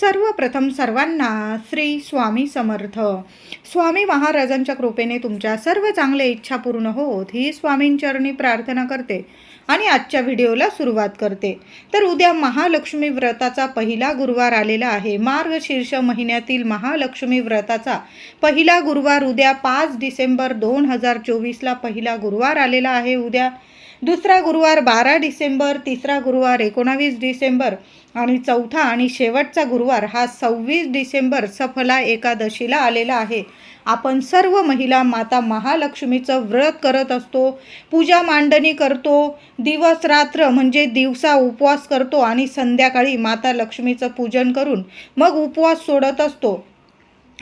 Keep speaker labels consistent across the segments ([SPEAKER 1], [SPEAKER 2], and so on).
[SPEAKER 1] सर्वप्रथम सर्वांना श्री स्वामी समर्थ. स्वामी महाराजांच्या कृपेने तुमच्या सर्व चांगल्या इच्छा पूर्ण होत ही स्वामींचरणी प्रार्थना करते आणि आजच्या व्हिडिओला सुरुवात करते. तर उद्या महालक्ष्मी व्रताचा पहिला गुरुवार आलेला आहे. मार्गशीर्ष महिन्यातील महालक्ष्मी व्रताचा पहिला गुरुवार उद्या पाच डिसेंबर दोन हजार चोवीसला पहिला गुरुवार आलेला आहे. उद्या दुसरा गुरुवार बारा डिसेंबर तिसरा गुरुवार एकोणावीस डिसेंबर आणि चौथा आणि शेवटचा गुरुवार हा सव्वीस डिसेंबर सफला एकादशीला आलेला आहे. आपण सर्व महिला माता महालक्ष्मीचं व्रत करत असतो पूजा मांडणी करतो दिवस रात्र म्हणजे दिवसा उपवास करतो आणि संध्याकाळी माता लक्ष्मीचं पूजन करून मग उपवास सोडत असतो.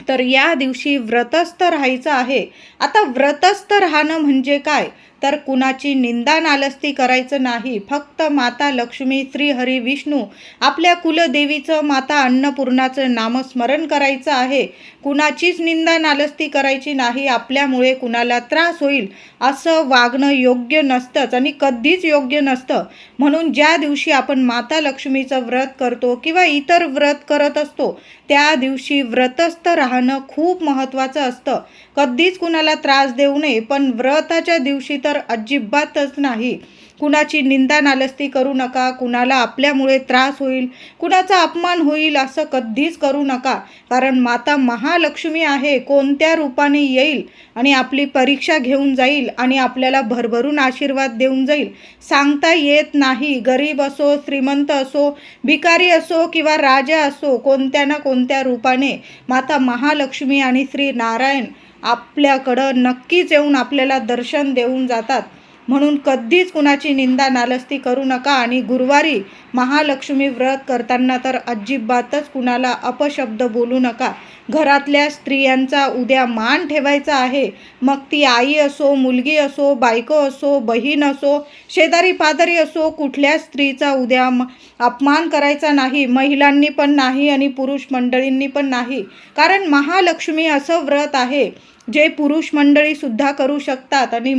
[SPEAKER 1] तर या दिवशी व्रतस्थ राहायचं आहे. आता व्रतस्थ राहणं म्हणजे काय? तर कुणाची निंदा नालस्ती करायचं नाही. फक्त माता लक्ष्मी श्री हरी विष्णू आपल्या कुलदेवीचं माता अन्नपूर्णाचं नामस्मरण करायचं आहे. कुणाचीच निंदा नालस्ती करायची नाही. आपल्यामुळे कुणाला त्रास होईल असं वागणं योग्य नसतंच आणि कधीच योग्य नसतं. म्हणून ज्या दिवशी आपण माता लक्ष्मीचं व्रत करतो किंवा इतर व्रत करत असतो त्या दिवशी व्रतस्थ राहणं खूप महत्त्वाचं असतं. कधीच कुणाला त्रास देऊ नये पण व्रताच्या दिवशी तर अजिबातच नाही. कुणाची निंदा नालस्ती करू नका कुणाला आपल्यामुळे त्रास होईल कुणाचा अपमान होईल असं कधीच करू नका. कारण माता महालक्ष्मी आहे कोणत्या रूपाने येईल आणि आपली परीक्षा घेऊन जाईल आणि आपल्याला भरभरून आशीर्वाद देऊन जाईल. सांगता येत नाही गरीब असो श्रीमंत असो भिकारी असो किंवा राजा असो कोणत्या ना कोणत्या रूपाने. माता महालक्ष्मी आणि श्री नारायण आपल्याकडं नक्कीच येऊन आपल्याला दर्शन देऊन जातात. म्हणून कधीच कुणाची निंदा नालस्ती करू नका आणि गुरुवारी महालक्ष्मी व्रत करताना तर अजिबातच कुणाला अपशब्द बोलू नका. घरातल्या स्त्रियांचा उद्या मान ठेवायचा आहे. मग ती आई असो मुलगी असो बायको असो बहीण असो शेजारी पाजारी असो कुठल्या स्त्रीचा उद्या अपमान करायचा नाही. महिलांनी पण नाही आणि पुरुष मंडळींनी पण नाही. कारण महालक्ष्मी असं व्रत आहे जे पुरुष मंडळीसुद्धा करू शकतात. आणि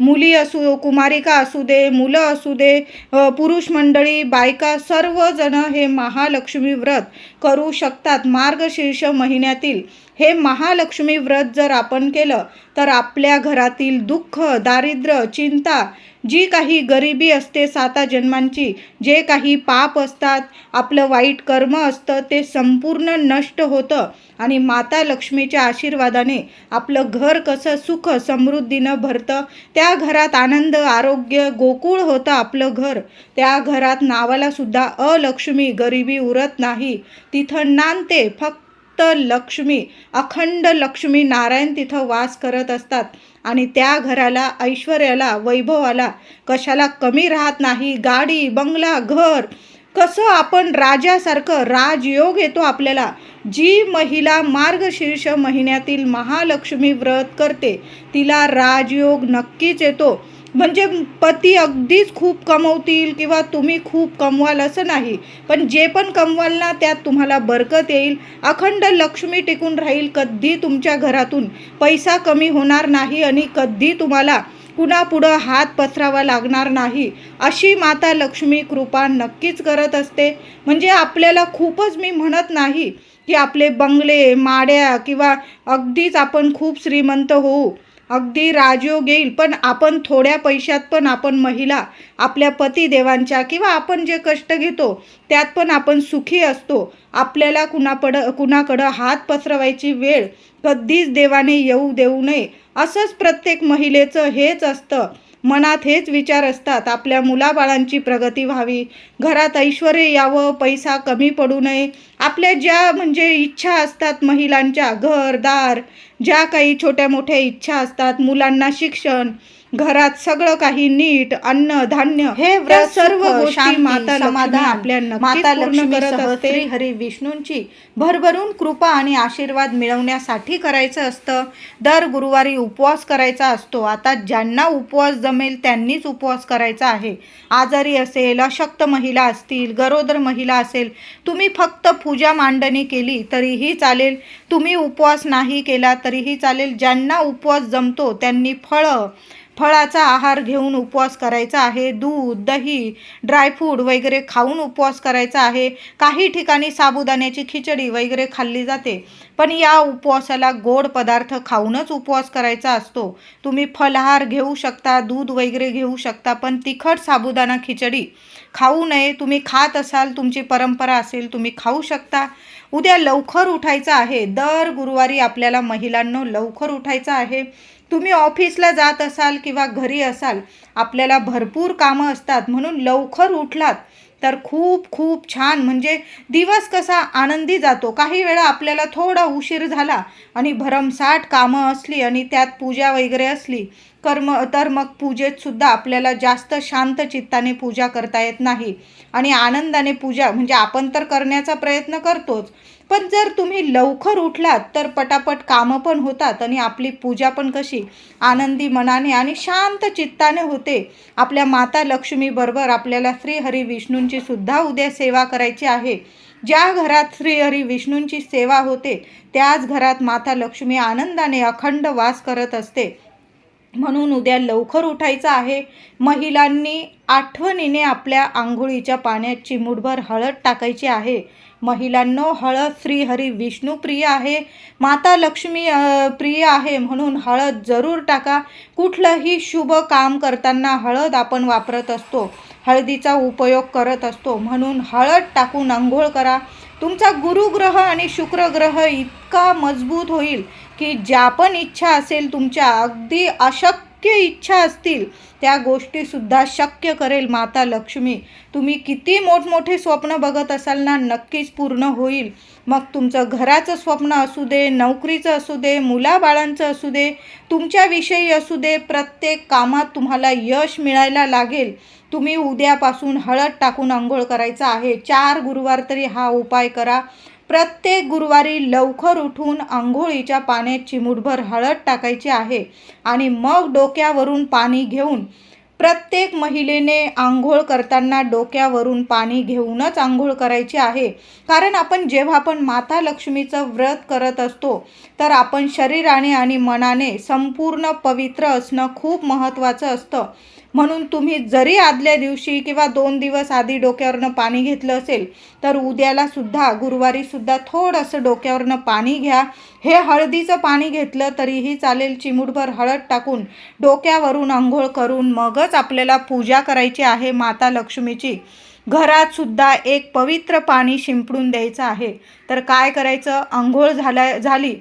[SPEAKER 1] मुली असू कुमारिका असू दे मुलं असू दे पुरुष मंडळी बायका सर्वजण हे महालक्ष्मी व्रत करू शकतात. मार्गशीर्ष महिन्या महिन्यातील हे महालक्ष्मी व्रत जर आपण केलं तर आपल्या घरातील दुःख दारिद्र्य चिंता जी काही गरिबी असते साता जन्मांची जे काही पाप असतात आपलं वाईट कर्म असतं ते संपूर्ण नष्ट होतं. आणि माता लक्ष्मीच्या आशीर्वादाने आपलं घर कसं सुख समृद्धीनं भरतं त्या घरात आनंद आरोग्य गोकुळ होतं आपलं घर. त्या घरात नावाला सुद्धा अलक्ष्मी गरिबी उरत नाही. तिथं नांदते फक्त लक्ष्मी अखंड लक्ष्मी नारायण तिथं वास करत असतात. आणि त्या घराला ऐश्वर्याला वैभवाला कशाला कमी राहत नाही. गाडी बंगला घर. कसं आपण राजासारखं राजयोग येतो आपल्याला. जी महिला मार्गशीर्ष महिन्यातील महालक्ष्मी व्रत करते तिला राजयोग नक्कीच येतो. म्हणजे पती अगदीच खूप कमवतील किंवा तुम्ही खूप कमवाल असं नाही. पण जे पण कमवाल ना त्यात तुम्हाला बरकत येईल. अखंड लक्ष्मी टिकून राहील कधी तुमच्या घरातून. पैसा कमी होणार नाही आणि कधी तुम्हाला कुणापुढं हात पसरावा लागणार नाही. अशी माता लक्ष्मी कृपा नक्कीच करत असते. म्हणजे आपल्याला खूपच मी म्हणत नाही की आपले बंगले माड्या किंवा अगदीच आपण खूप श्रीमंत होऊ. अगदी राजयोग येईल पण आपण थोड्या पैशात पण आपण महिला आपल्या पतिदेवांच्या किंवा आपण जे कष्ट घेतो त्यात पण आपण सुखी असतो. आपल्याला कुणापड कुणाकडं हात पसरवायची वेळ कधीच देवाने येऊ देऊ नये. असंच प्रत्येक महिलेचं हेच असतं. मनात हेच विचार असतात. आपल्या मुलाबाळांची प्रगती व्हावी. घरात ऐश्वर यावं पैसा कमी पडू नये. आपल्या ज्या म्हणजे इच्छा असतात महिलांच्या घरदार ज्या काही छोट्या मोठ्या इच्छा असतात मुलांना शिक्षण घरात सगळं काही नीट अन्न धान्य हे व्रत सर्व गोष्टी माता समाधान आपल्या माता लक्ष्मी करत असते. हरी विष्णूंची भरभरून कृपा आणि आशीर्वाद मिळवण्यासाठी करायचं असतं. दर गुरुवारी उपवास करायचा असतो. आता ज्यांना उपवास जमेल त्यांनीच उपवास करायचा आहे. आजारी असेल अशक्त महिला असतील गरोदर महिला असेल तुम्ही फक्त पूजा मांडणी केली तरीही चालेल. तुम्ही उपवास नाही केला तरीही चालेल. ज्यांना उपवास जमतो त्यांनी फळं फळाचा आहार घेऊन उपवास करायचा आहे दूध दही ड्रायफ्रूट वगैरे खाऊन उपवास करायचा आहे. काही ठिकाणी साबुदाण्याची खिचडी वगैरे खाल्ली जाते पण या उपवासाला गोड पदार्थ खाऊनच उपवास करायचा असतो. तुम्ही फलाहार घेऊ शकता दूध वगैरे घेऊ शकता पण तिखट साबुदाणा खिचडी खाऊ नये. तुम्ही खात असाल तुमची परंपरा असेल तुम्ही खाऊ शकता. उद्या लवकर उठायचं आहे. दर गुरुवारी आपल्याला महिलांनो लवकर उठायचं आहे. तुम्ही ऑफिसला जात असाल किंवा घरी असाल आपल्याला भरपूर कामं असतात. म्हणून लवकर उठलात तर खूप खूप छान. म्हणजे दिवस कसा आनंदी जातो. काही वेळा आपल्याला थोडा उशीर झाला आणि भरमसाठ कामं असली आणि त्यात पूजा वगैरे असली कर्म तर मग पूजेतसुद्धा आपल्याला जास्त शांत चित्ताने पूजा करता येत नाही. आणि आनंदाने पूजा म्हणजे आपण तर करण्याचा प्रयत्न करतोच पण जर तुम्ही लवकर उठलात तर पटापट कामं पण होतात आणि आपली पूजा पण कशी आनंदी मनाने आणि शांत चित्ताने होते. आपल्या माता लक्ष्मीबरोबर आपल्याला श्रीहरी विष्णूंची सुद्धा उद्या सेवा करायची आहे. ज्या घरात श्रीहरी विष्णूंची सेवा होते त्याच घरात माता लक्ष्मी आनंदाने अखंड वास करत असते. म्हणून उद्या लवकर उठायचं आहे. महिलांनी आठवणीने आपल्या आंघोळीच्या पाण्यात चिमूटभर हळद टाकायची आहे. महिलांनो हळद श्रीहरी विष्णू प्रिय आहे माता लक्ष्मी प्रिय आहे म्हणून हळद जरूर टाका. कुठलंही शुभ काम करताना हळद आपण वापरत असतो हळदीचा उपयोग करत असतो म्हणून हळद टाकून आंघोळ करा. तुमचा गुरुग्रह आणि शुक्रग्रह इतका मजबूत होईल की ज्या पण इच्छा असेल तुमच्या अगदी अशक्य इच्छा असतील त्या गोष्टीसुद्धा शक्य करेल माता लक्ष्मी. तुम्ही किती मोठमोठे स्वप्न बघत असाल ना नक्कीच पूर्ण होईल. मग तुमचं घराचं स्वप्न असू दे नोकरीचं असू दे मुलाबाळांचं असू दे तुमच्याविषयी असू दे प्रत्येक कामात तुम्हाला यश मिळायला लागेल. तुम्ही उद्यापासून हळद टाकून आंघोळ करायचं आहे. चार गुरुवार तरी हा उपाय करा. प्रत्येक गुरुवारी लवकर उठून आंघोळीच्या पाण्यात चिमूटभर हळद टाकायची आहे आणि मग डोक्यावरून पाणी घेऊन प्रत्येक महिलेने आंघोळ करताना डोक्यावरून पाणी घेऊनच आंघोळ करायची आहे. कारण आपण जेव्हा आपण माता लक्ष्मीचं व्रत करत असतो तर आपण शरीराने आणि मनाने संपूर्ण पवित्र असणं खूप महत्त्वाचं असतं. म्हणून तुम्ही जरी आदल्या दिवशी किंवा दोन दिवस आधी डोक्यावरनं पाणी घेतलं असेल तर उद्याला सुद्धा गुरुवारी सुद्धा थोडंसं डोक्यावरनं पाणी घ्या. हे हळदीचं पाणी घेतलं तरीही चालेल चिमूटभर हळद टाकून डोक्यावरून आंघोळ करून मगच आपल्याला पूजा करायची आहे माता लक्ष्मीची. घरात सुद्धा एक पवित्र पाणी शिंपडून द्यायचं आहे. तर काय करायचं? आंघोळ झाल्या झाली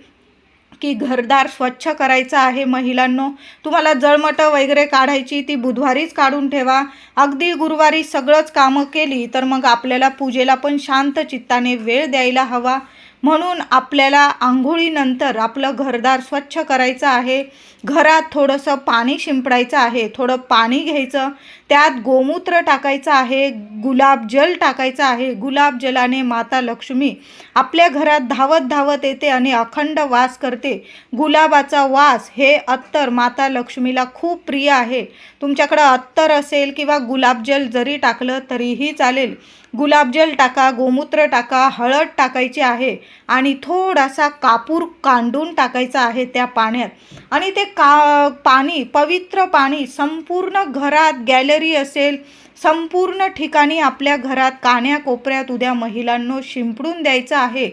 [SPEAKER 1] की घरदार स्वच्छ करायचं आहे महिलांनो. तुम्हाला जळमटं वगैरे काढायची ती बुधवारीच काढून ठेवा. अगदी गुरुवारी सगळंच कामं केली तर मग आपल्याला पूजेला पण शांत चित्ताने वेळ द्यायला हवा. म्हणून आपल्याला आंघोळीनंतर आपलं घरदार स्वच्छ करायचं आहे. घरात थोडंसं पाणी शिंपडायचं आहे थोडं पाणी घ्यायचं. त्यात गोमूत्र टाकायचं आहे गुलाबजल टाकायचं आहे. गुलाबजलाने माता लक्ष्मी आपल्या घरात धावत धावत येते आणि अखंड वास करते. गुलाबाचा वास हे अत्तर माता लक्ष्मीला खूप प्रिय आहे. तुमच्याकडं अत्तर असेल किंवा गुलाबजल जरी टाकलं तरीही चालेल. गुलाबजल टाका गोमूत्र टाका हळद टाकायची आहे आणि थोडासा कापूर कांडून टाकायचा आहे त्या पाण्यात. आणि ते का पाणी पवित्र पाणी संपूर्ण घरात गॅलरी असेल संपूर्ण ठिकाणी आपल्या घरात कान्या कोपऱ्यात उद्या महिलांनो शिंपडून द्यायचं आहे.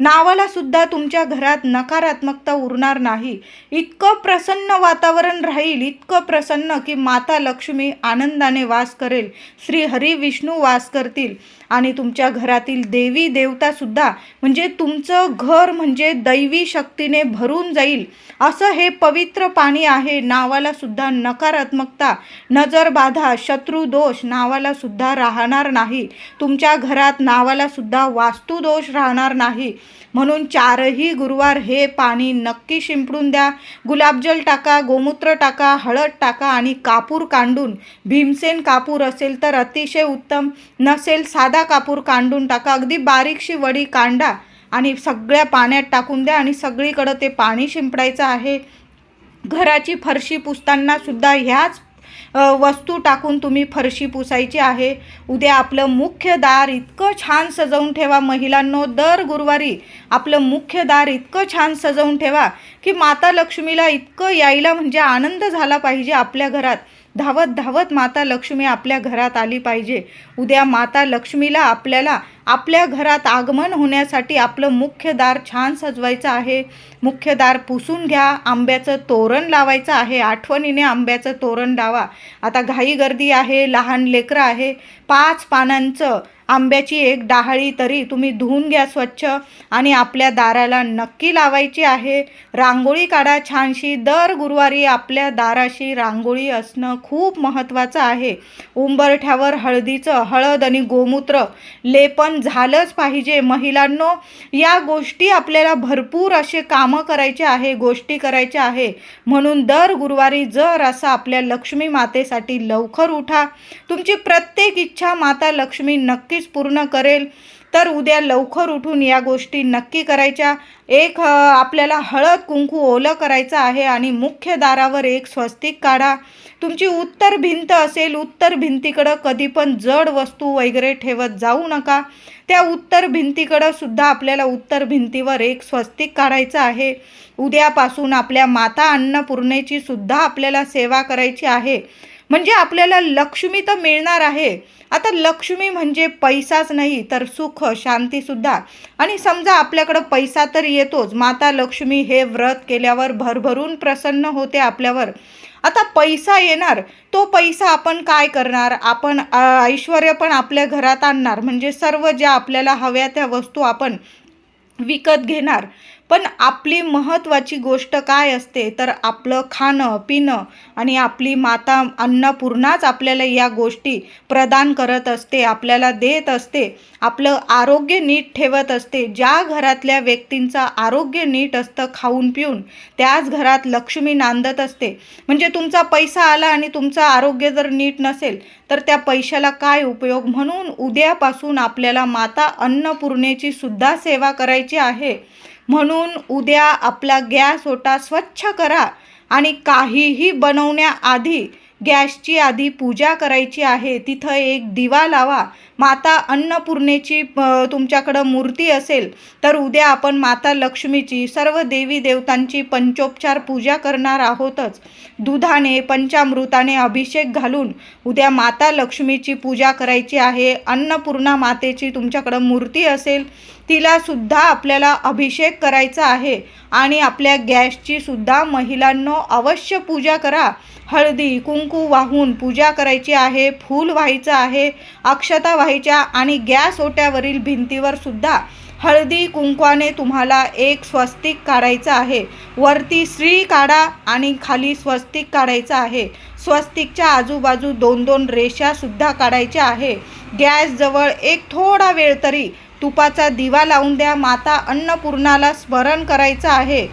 [SPEAKER 1] नावाला सुद्धा तुमच्या घरात नकारात्मकता उरणार नाही. इतकं प्रसन्न वातावरण राहील इतकं प्रसन्न की माता लक्ष्मी आनंदाने वास करेल. श्री हरी विष्णू वास करतील. आणि तुमच्या घरातील देवी देवतासुद्धा म्हणजे तुमचं घर म्हणजे दैवी शक्तीने भरून जाईल. असं हे पवित्र पाणी आहे नावालासुद्धा नकारात्मकता. नजरबाधा शत्रुदोष नावालासुद्धा राहणार नाही. तुमच्या घरात नावालासुद्धा वास्तुदोष राहणार नाही. म्हणून चारही गुरुवार हे पाणी नक्की शिंपडून द्या. गुलाबजल टाका गोमूत्र टाका हळद टाका आणि कापूर कांडून. भीमसेन कापूर असेल तर अतिशय उत्तम. नसेल साधा कापूर कांडून टाका. अगदी बारीकशी वडी कांडा आणि सगळ्या पाण्यात टाकून द्या आणि सगळीकडं ते पाणी शिंपडायचं आहे. घराची फरशी पुसताना सुद्धा ह्याच वस्तू टाकून तुम्ही फरशी पुसायची आहे. उद्या आपलं मुख्य दार इतकं छान सजवून ठेवा महिलांनो. दर गुरुवारी आपलं मुख्य दार इतकं छान सजवून ठेवा की माता लक्ष्मीला इतकं यायला म्हणजे आनंद झाला पाहिजे आपल्या घरात. धावत धावत माता लक्ष्मी आपल्या घरात आली पाहिजे. उद्या माता लक्ष्मीला आपल्याला आपल्या घरात आगमन होण्यासाठी आपलं मुख्य दार छान सजवायचं आहे. मुख्य दार पुसून घ्या आंब्याचं तोरण लावायचं आहे. आठवणीने आंब्याचं तोरण लावा. आता घाई गर्दी आहे लहान लेकरं आहे. पाच पानांचं आंब्याची एक डाहळी तरी तुम्ही धुवून घ्या स्वच्छ आणि आपल्या दाराला नक्की लावायची आहे. रांगोळी काढा छानशी. दर गुरुवारी आपल्या दाराशी रांगोळी असणं खूप महत्त्वाचं आहे. उंबरठ्यावर हळदीचं हळद आणि गोमूत्र लेपन झालंच पाहिजे. महिलांनो या गोष्टी आपल्याला भरपूर असे कामं करायचे आहे गोष्टी करायच्या आहे. म्हणून दर गुरुवारी जर असं आपल्या लक्ष्मी मातेसाठी लवकर उठा. तुमची प्रत्येक इच्छा माता लक्ष्मी नक्की नक्कीच पूर्ण करेल. तर उद्या लवकर उठून या गोष्टी नक्की करायच्या. एक आपल्याला हळद कुंकू ओलं करायचं आहे आणि मुख्य दारावर एक स्वस्तिक काढा. तुमची उत्तर भिंत असेल उत्तर भिंतीकडं कधी पण जड वस्तू वगैरे ठेवत जाऊ नका. त्या उत्तर भिंतीकडं सुद्धा आपल्याला उत्तर भिंतीवर एक स्वस्तिक काढायचं आहे. उद्यापासून आपल्या माता अन्नपूर्णेची सुद्धा आपल्याला सेवा करायची आहे. म्हणजे आपल्याला लक्ष्मी तर मिळणार आहे. आता लक्ष्मी म्हणजे पैसाच नाही तर सुख शांतीसुद्धा आणि समजा आपल्याकडं पैसा तर येतोच माता लक्ष्मी हे व्रत केल्यावर भरभरून प्रसन्न होते आपल्यावर. आता पैसा येणार तो पैसा आपण काय करणार? आपण ऐश्वर पण आपल्या घरात आणणार. म्हणजे सर्व ज्या आपल्याला हव्या त्या वस्तू आपण विकत घेणार. पण आपली महत्त्वाची गोष्ट काय असते? तर आपलं खाणं पिणं आणि आपली माता अन्नपूर्णाच आपल्याला या गोष्टी प्रदान करत असते आपल्याला देत असते. आपलं आरोग्य नीट ठेवत असते. ज्या घरातल्या व्यक्तींचं आरोग्य नीट असतं खाऊन पिऊन त्याच घरात लक्ष्मी नांदत असते. म्हणजे तुमचा पैसा आला आणि तुमचं आरोग्य जर नीट नसेल तर त्या पैशाला काय उपयोग? म्हणून उद्यापासून आपल्याला माता अन्नपूर्णेची सुद्धा सेवा करायची आहे. म्हणून उद्या आपला गॅस ओटा स्वच्छ करा आणि काहीही बनवण्याआधी गॅसची आधी पूजा करायची आहे. तिथं एक दिवा लावा. माता अन्नपूर्णेची तुमच्याकडं मूर्ती असेल तर उद्या आपण माता लक्ष्मीची सर्व देवी देवतांची पंचोपचार पूजा करणार आहोतच. दुधाने पंचामृताने अभिषेक घालून उद्या माता लक्ष्मीची पूजा करायची आहे. अन्नपूर्णा मातेची तुमच्याकडं मूर्ती असेल तिलासुद्धा आपल्याला अभिषेक करायचा आहे. आणि आपल्या गॅसची सुद्धा महिलांनो अवश्य पूजा करा. हळदी कुंकू वाहून पूजा करायची आहे फूल व्हायचं आहे अक्षता व्हायच्या आणि गॅस ओट्यावरील भिंतीवर सुद्धा हळदी कुंकवाने तुम्हाला एक स्वस्तिक काढायचं आहे. वरती श्री काढा आणि खाली स्वस्तिक काढायचं आहे. स्वस्तिकच्या आजूबाजू दोन दोन रेषा सुद्धा काढायच्या आहे. गॅसजवळ एक थोडा वेळ तरी तुपाचा दिवा लावून द्या. माता अन्नपूर्णाला स्मरण करायचं आहे.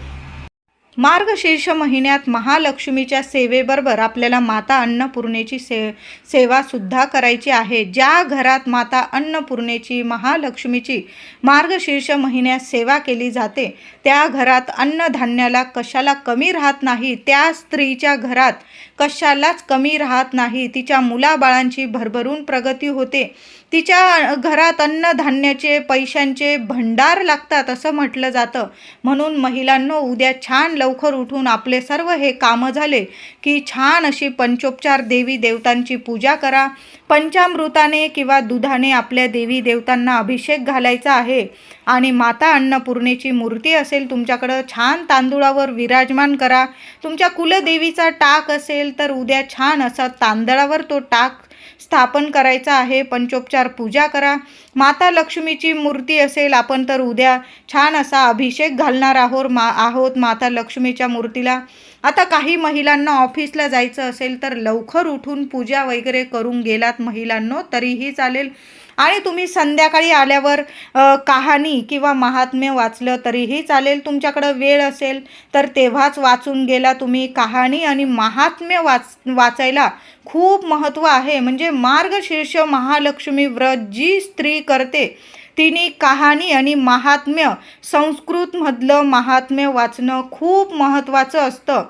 [SPEAKER 1] मार्गशीर्ष महिन्यात महालक्ष्मीच्या सेवेबरोबर आपल्याला माता अन्नपूर्णेची से सेवासुद्धा करायची आहे. ज्या घरात माता अन्नपूर्णेची महालक्ष्मीची मार्गशीर्ष महिन्यात सेवा केली जाते त्या घरात अन्नधान्याला कशाला कमी राहत नाही त्या स्त्रीच्या घरात कशालाच कमी राहत नाही. तिच्या मुलाबाळांची भरभरून प्रगती होते. तिच्या घरात अन्नधान्याचे पैशांचे भंडार लागतात असं म्हटलं जातं. म्हणून महिलांनो उद्या छान लवकर उठून आपले सर्व हे कामं झाले की छान अशी पंचोपचार देवी देवतांची पूजा करा. पंचामृताने किंवा दुधाने आपल्या देवी देवतांना अभिषेक घालायचा आहे. आणि माता अन्नपूर्णेची मूर्ती असेल तुमच्याकडं छान तांदुळावर विराजमान करा. तुमच्या कुलदेवीचा टाक असेल तर उद्या छान असा तांदळावर तो टाक स्थापन करायचा आहे. पंचोपचार पूजा करा. माता लक्ष्मीची मूर्ती असेल आपण तर उद्या छान असा अभिषेक घालणार आहोत मा आहोत माता लक्ष्मीच्या मूर्तीला. आता काही महिलांना ऑफिसला जायचं असेल तर लवकर उठून पूजा वगैरे करून गेलात महिलांनो तरीही चालेल. आणि तुम्ही संध्याकाळी आल्यावर कहाणी किंवा महात्म्य वाचलं तरीही चालेल. तुमच्याकडं वेळ असेल तर तेव्हाच वाचून गेला तुम्ही. कहाणी आणि महात्म्य वाच वाचायला खूप महत्त्व आहे. म्हणजे मार्गशीर्ष महालक्ष्मी व्रत जी स्त्री करते तिने कहाणी आणि महात्म्य संस्कृतमधलं महात्म्य वाचणं खूप महत्त्वाचं असतं.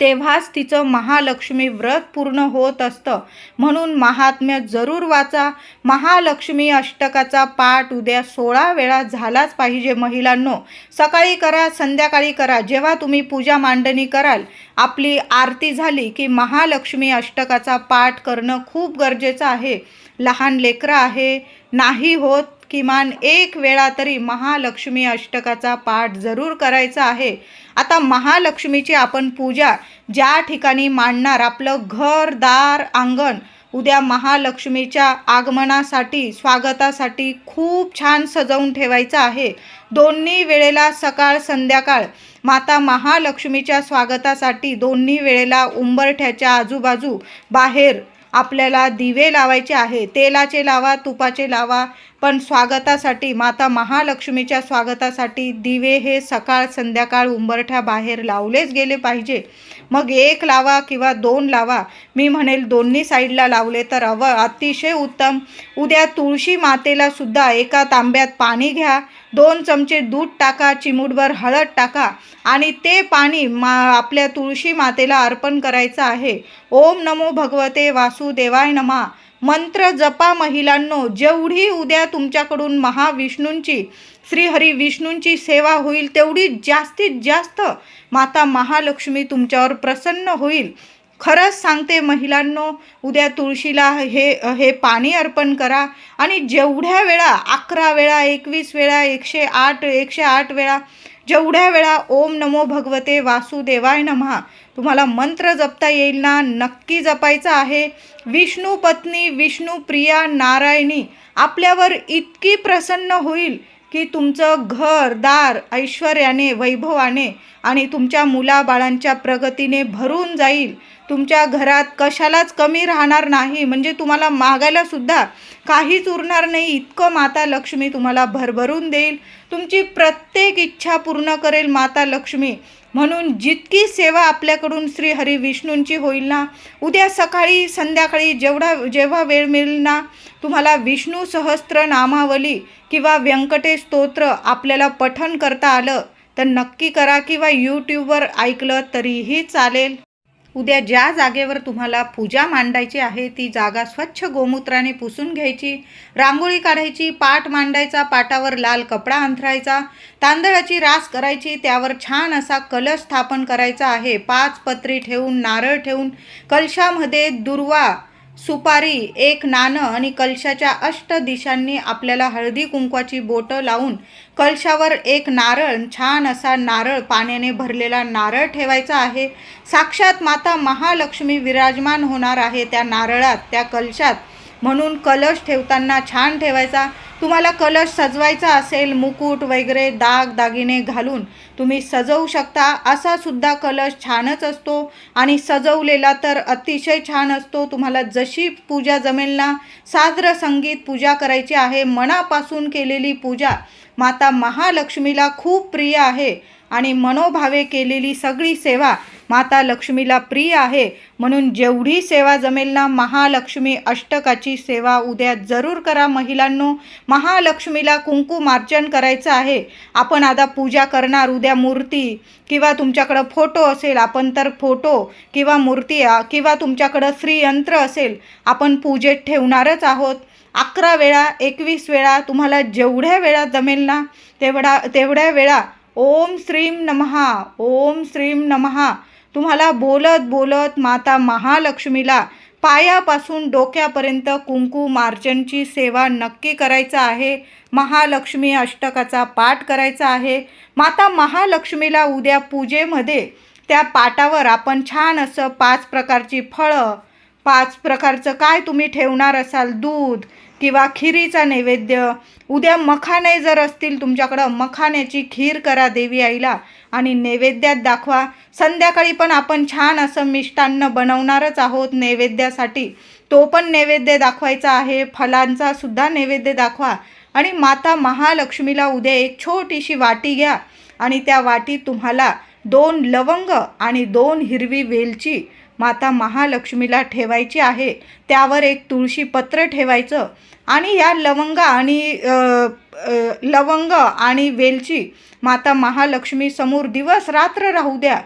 [SPEAKER 1] तेव्हाच तिचं महालक्ष्मी व्रत पूर्ण होत असतं. म्हणून महात्म्य जरूर वाचा. महालक्ष्मी अष्टकाचा पाठ उद्या सोळा वेळा झालाच पाहिजे महिलांनो. सकाळी करा संध्याकाळी करा. जेव्हा तुम्ही पूजा मांडणी कराल आपली आरती झाली की महालक्ष्मी अष्टकाचा पाठ करणं खूप गरजेचं आहे. लहान लेकरं आहे नाही होत किमान एक वेळा तरी महालक्ष्मी अष्टकाचा पाठ जरूर करायचा आहे. आता महालक्ष्मीची आपण पूजा ज्या ठिकाणी मांडणार आपलं घर दार अंगण उद्या महालक्ष्मीच्या आगमनासाठी स्वागतासाठी खूप छान सजवून ठेवायचं आहे. दोन्ही वेळेला सकाळ संध्याकाळ माता महालक्ष्मीच्या स्वागतासाठी दोन्ही वेळेला उंबरठ्याच्या आजूबाजू बाहेर आपल्याला दिवे लावायचे आहे तेलाचे लावा तुपाचे लावा पण स्वागतासाठी माता महालक्ष्मीच्या स्वागतासाठी दिवे हे सकाळ संध्याकाळ उंबरठ्या बाहेर लावलेच गेले पाहिजे. मग एक लावा किंवा दोन लावा. मी म्हणेल दोन्ही साईडला लावले तर अव अतिशय उत्तम. उद्या तुळशी मातेला सुद्धा एका तांब्यात पाणी घ्या. दोन चमचे दूध टाका चिमूटभर हळद टाका आणि ते पाणी मा आपल्या तुळशी मातेला अर्पण करायचं आहे. ओम नमो भगवते वासुदेवाय नमा मंत्र जपा महिलांनो जेवढी उद्या तुमच्याकडून महाविष्णूंची श्रीहरी विष्णूंची सेवा होईल तेवढी जास्तीत जास्त माता महालक्ष्मी तुमच्यावर प्रसन्न होईल. खरंच सांगते महिलांनो उद्या तुळशीला हे हे पाणी अर्पण करा आणि जेवढ्या वेळा अकरा वेळा एकवीस वेळा एकशे आठ एकशे आठ वेळा जेवढ्या वेळा ओम नमो भगवते वासुदेवाय नमः तुम्हाला मंत्र जपता येईल ना नक्की जपायचा आहे. विष्णू पत्नी विष्णू प्रिया नारायणी आपल्यावर इतकी प्रसन्न होईल. की तुमचं घर दार ऐश्वर्याने वैभवाने आणि तुमच्या मुलाबाळांच्या प्रगतीने भरून जाईल. तुमच्या घरात कशालाच कमी राहणार नाही. म्हणजे तुम्हाला मागायलासुद्धा काहीच उरणार नाही. इतकं माता लक्ष्मी तुम्हाला भरभरून देईल. तुमची प्रत्येक इच्छा पूर्ण करेल माता लक्ष्मी. म्हणून जितकी सेवा आपल्याकडून श्री हरी विष्णूंची होईल ना उद्या सकाळी संध्याकाळी जेवढा जेव्हा वेळ मिळेल ना तुम्हाला विष्णू सहस्त्र नामावली किंवा व्यंकटेश स्तोत्र आपल्याला पठण करता आलं तर नक्की करा किंवा यूट्यूबवर ऐकलं तरीही चालेल. उद्या ज्या जागेवर तुम्हाला पूजा मांडायची आहे ती जागा स्वच्छ गोमूत्राने पुसून घ्यायची. रांगोळी काढायची पाट मांडायचा पाटावर लाल कपडा अंथरायचा तांदळाची रास करायची त्यावर छान असा कलश स्थापन करायचा आहे. पाच पत्री ठेवून नारळ ठेवून कलशामध्ये दुर्वा सुपारी एक नाणं आणि कलशाच्या अष्ट दिशांनी आपल्याला हळदी कुंकवाची बोटं लावून कलशावर एक नारळ छान असा नारळ पाण्याने भरलेला नारळ ठेवायचा आहे. साक्षात माता महालक्ष्मी विराजमान होणार आहे त्या नारळात त्या कलशात. म्हणून कलश ठेवताना छान ठेवायचा. तुम्हाला कलश सजवायचा असेल मुकुट वगैरे दाग दागिने घालून तुम्ही सजवू शकता. असा सुद्धा कलश छानच असतो आणि सजवलेला तर अतिशय छान असतो. तुम्हाला जशी पूजा जमेल ना साद्र संगीत पूजा करायची आहे. मनापासून केलेली पूजा माता महालक्ष्मीला खूप प्रिय आहे आणि मनोभावे केलेली सगळी सेवा माता लक्ष्मीला प्रिय आहे. म्हणून जेवढी सेवा जमेल ना महालक्ष्मी अष्टकाची सेवा उद्या जरूर करा महिलांनो. महालक्ष्मीला कुंकुमार्चन करायचं आहे. आपण आता पूजा करणार उद्या मूर्ती किंवा तुमच्याकडं फोटो असेल आपण तर फोटो किंवा मूर्ती किंवा तुमच्याकडं श्रीयंत्र असेल आपण पूजेत ठेवणारच आहोत. अकरा वेळा एकवीस वेळा तुम्हाला जेवढ्या वेळा जमेल ना तेवढा तेवढ्या वेळा ओम श्रीम नमहा ओम श्रीम नमहा. तुम्हाला बोलत बोलत माता महालक्ष्मीला पायापासून डोक्यापर्यंत कुंकू मार्जनची सेवा नक्की करायचं आहे. महालक्ष्मी अष्टकाचा पाठ करायचा आहे. माता महालक्ष्मीला उद्या पूजेमध्ये त्या पाटावर आपण छान असं पाच प्रकारची फळं पाच प्रकारचं काय तुम्ही ठेवणार असाल? दूध किंवा खिरीचा नैवेद्य. उद्या मखाने जर असतील तुमच्याकडं मखाण्याची खीर करा देवी आईला आणि नैवेद्यात दाखवा. संध्याकाळी पण आपण छान असं मिष्टान्न बनवणारच आहोत नैवेद्यासाठी. तो पण नैवेद्य दाखवायचा आहे. फलांचा सुद्धा नैवेद्य दाखवा. आणि माता महालक्ष्मीला उद्या एक छोटीशी वाटी घ्या आणि त्या वाटीत तुम्हाला दोन लवंग आणि दोन हिरवी वेलची माता महालक्ष्मीला ठेवायची आहे. त्यावर एक तुळशी पत्र ठेवायचं. आणि या लवंग आणि लवंग आणि वेलची माता महालक्ष्मी समोर दिवस रात्र राहू द्या.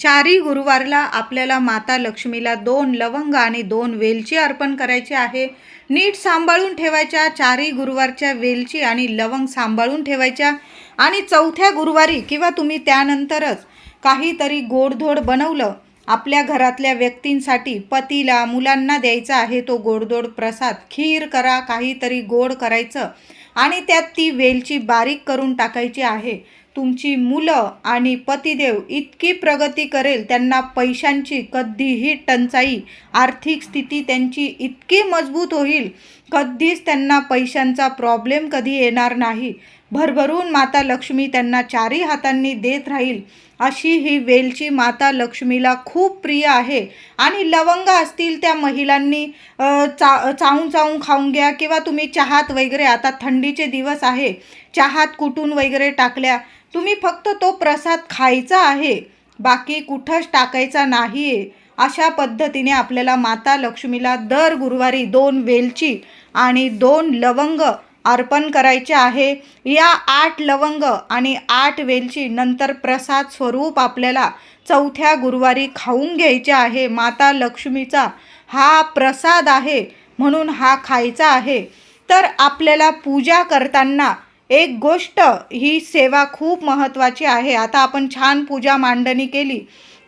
[SPEAKER 1] चारी गुरुवारला आपल्याला माता लक्ष्मीला दोन लवंग आणि दोन वेलची अर्पण करायची आहे. नीट सांभाळून ठेवायच्या चारी गुरुवारच्या वेलची आणि लवंग सांभाळून ठेवायच्या. आणि चौथ्या गुरुवारी किंवा तुम्ही त्यानंतरच काहीतरी गोडधोड बनवलं आपल्या घरातल्या व्यक्तींसाठी पतीला मुलांना द्यायचा आहे तो गोडदोड प्रसाद. खीर करा काहीतरी गोड करायचं आणि त्यात ती वेलची बारीक करून टाकायची आहे. तुमची मुलं आणि पतिदेव इतकी प्रगती करेल त्यांना पैशांची कधीही टंचाई आर्थिक स्थिती त्यांची इतकी मजबूत होईल कधीच त्यांना पैशांचा प्रॉब्लेम कधी येणार नाही. भरभरून माता लक्ष्मी त्यांना चारही हातांनी देत राहील अशी ही वेलची माता लक्ष्मीला खूप प्रिय आहे. आणि लवंग असतील त्या महिलांनी चा चावून चावून खाऊन घ्या किंवा तुम्ही चहात वगैरे आता थंडीचे दिवस आहे चहात कुटून वगैरे टाकल्या तुम्ही फक्त तो प्रसाद खायचा आहे बाकी कुठंच टाकायचा नाही आहे अशा पद्धतीने आपल्याला माता लक्ष्मीला दर गुरुवारी दोन वेलची आणि दोन लवंग अर्पण करायचे आहे. या आठ लवंग आणि आठ वेलची नंतर प्रसाद स्वरूप आपल्याला चौथ्या गुरुवारी खाऊन घ्यायचे आहे. माता लक्ष्मीचा हा प्रसाद आहे म्हणून हा खायचा आहे. तर आपल्याला पूजा करताना एक गोष्ट ही सेवा खूप महत्त्वाची आहे. आता आपण छान पूजा मांडणी केली.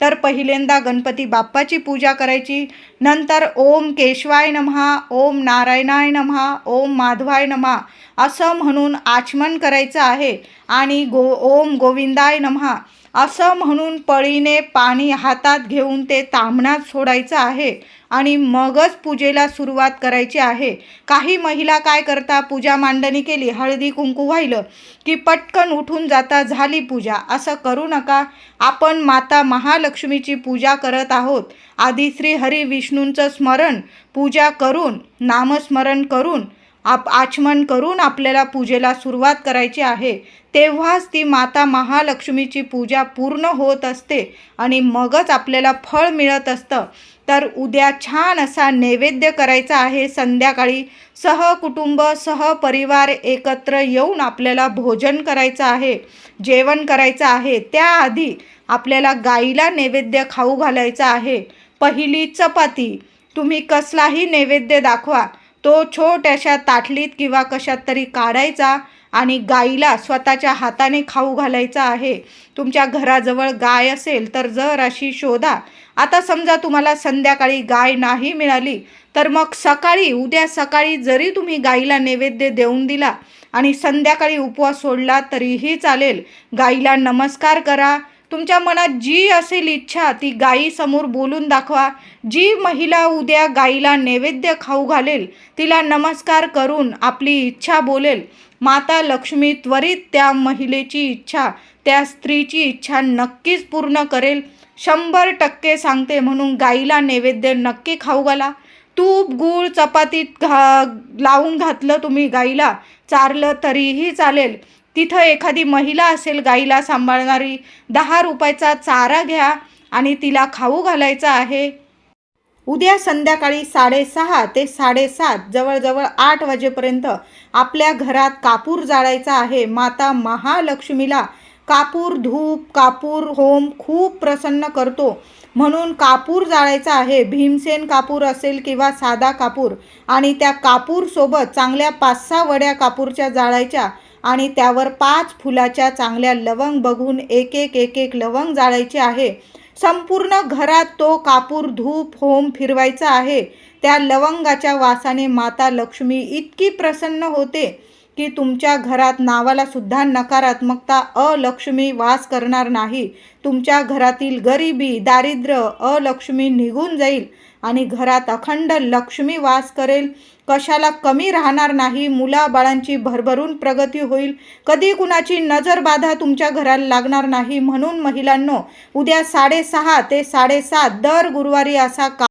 [SPEAKER 1] तर पहिल्यांदा गणपती बाप्पाची पूजा करायची. नंतर ओम केशवाय नमहा ओम नारायणाय नमहा ओम माधवाय नमहा असं म्हणून आचमन करायचं आहे. आणि गो ओम गोविंदाय नमहा. असं म्हणून पळीने पाणी हातात घेऊन ते तांबणात सोडायचं आहे आणि मगच पूजेला सुरुवात करायची आहे. काही महिला काय करता? पूजा मांडणी केली हळदी कुंकू व्हायलं की पटकन उठून जाता झाली पूजा असं करू नका. आपण माता महालक्ष्मीची पूजा करत आहोत. आधी श्री हरी विष्णूंचं स्मरण पूजा करून नामस्मरण करून आप आचमन करून आपल्याला पूजेला सुरुवात करायची आहे. तेव्हाच ती माता महालक्ष्मीची पूजा पूर्ण होत असते आणि मगच आपल्याला फळ मिळत असतं. तर उद्या छान असा नैवेद्य करायचा आहे. संध्याकाळी सहकुटुंब सहपरिवार एकत्र येऊन आपल्याला भोजन करायचं आहे जेवण करायचं आहे. त्याआधी आपल्याला गाईला नैवेद्य खाऊ घालायचा आहे. पहिली चपाती. तुम्ही कसलाही नैवेद्य दाखवा. तो छोट्याशा ताटलीत किंवा कशात तरी काढायचा. आणि गाईला स्वतःच्या हाताने खाऊ घालायचा आहे. तुमच्या घराजवळ गाय असेल तर जर अशी शोधा. आता समजा तुम्हाला संध्याकाळी गाय नाही मिळाली तर मग सकाळी उद्या सकाळी जरी तुम्ही गाईला नैवेद्य देऊन दिला आणि संध्याकाळी उपवास सोडला तरीही चालेल. गाईला नमस्कार करा. तुमच्या मनात जी असेल इच्छा ती गायीसमोर बोलून दाखवा. जी महिला उद्या गाईला नैवेद्य खाऊ घालेल तिला नमस्कार करून आपली इच्छा बोलेल. माता लक्ष्मी त्वरित त्या महिलेची इच्छा त्या स्त्रीची इच्छा नक्कीच पूर्ण करेल. शंभर टक्के सांगते म्हणून गाईला नैवेद्य नक्की खाऊ घाला. तूप गूळ चपातीत घा लावून घातलं तुम्ही गाईला चारलं तरीही चालेल. तिथं एखादी महिला असेल गाईला सांभाळणारी दहा रुपयाचा चारा घ्या आणि तिला खाऊ घालायचा आहे. उद्या संध्याकाळी साडेसहा ते साडेसात जवळजवळ आठ वाजेपर्यंत आपल्या घरात कापूर जाळायचा आहे. माता महालक्ष्मीला कापूर धूप कापूर होम खूप प्रसन्न करतो. म्हणून कापूर जाळायचा आहे. भीमसेन कापूर असेल किंवा साधा कापूर आणि त्या कापूरसोबत चांगल्या पाच सहा वड्या कापूरच्या जाळायच्या आणि त्यावर पाच फुलाच्या चांगल्या लवंग बघून एक एक एक एक लवंग जाळायचे आहे. संपूर्ण घरात तो कापूर धूप होम फिरवायचा आहे. त्या लवंगाच्या वासाने माता लक्ष्मी इतकी प्रसन्न होते की तुमच्या घरात नावाला सुद्धा नकारात्मकता अलक्ष्मी वास करणार नाही. तुमच्या घरातील गरिबी दारिद्र्य अलक्ष्मी निघून जाईल. आणि घरात अखंड लक्ष्मी वास करेल. कशाला कमी राहणार नाही. मुलाबाळांची भरभरून प्रगती होईल. कधी कुणाची नजर बाधा तुमच्या घराला लागणार नाही. म्हणून महिलांनो उद्या साडेसहा ते साडेसात दर गुरुवारी असा का